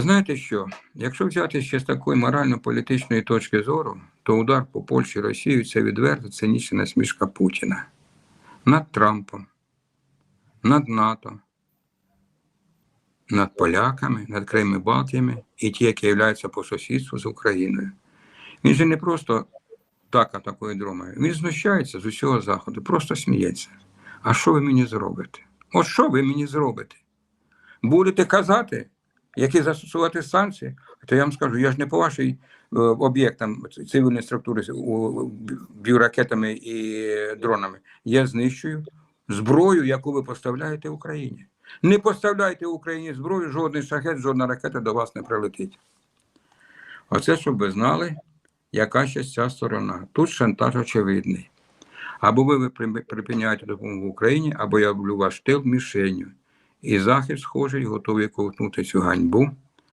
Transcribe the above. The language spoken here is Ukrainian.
Знаєте що? Якщо взяти ще з такої морально-політичної точки зору, то удар по Польщі і Росії це відверто цинічна насмішка Путіна над Трампом, над НАТО, над поляками, над країнами Балтіями і ті, які являються по сусідству з Україною. Він же не просто так атакує дронами, він знущається з усього заходу, просто сміється. А що ви мені зробите? От що ви мені зробите? Будете казати, які застосувати санкції, то я вам скажу, я ж не по вашій е, об'єктам цивільної структури б'ю ракетами і дронами. Я знищую зброю, яку ви поставляєте Україні. Не поставляйте Україні зброю, жодний шахет, жодна ракета до вас не прилетить. Оце, щоб ви знали, яка ще ця сторона. Тут шантаж очевидний. Або ви припиняєте допомогу Україні, або я роблю ваш тил мішенью. І захист схожий, готовий ковтнути цю ганьбу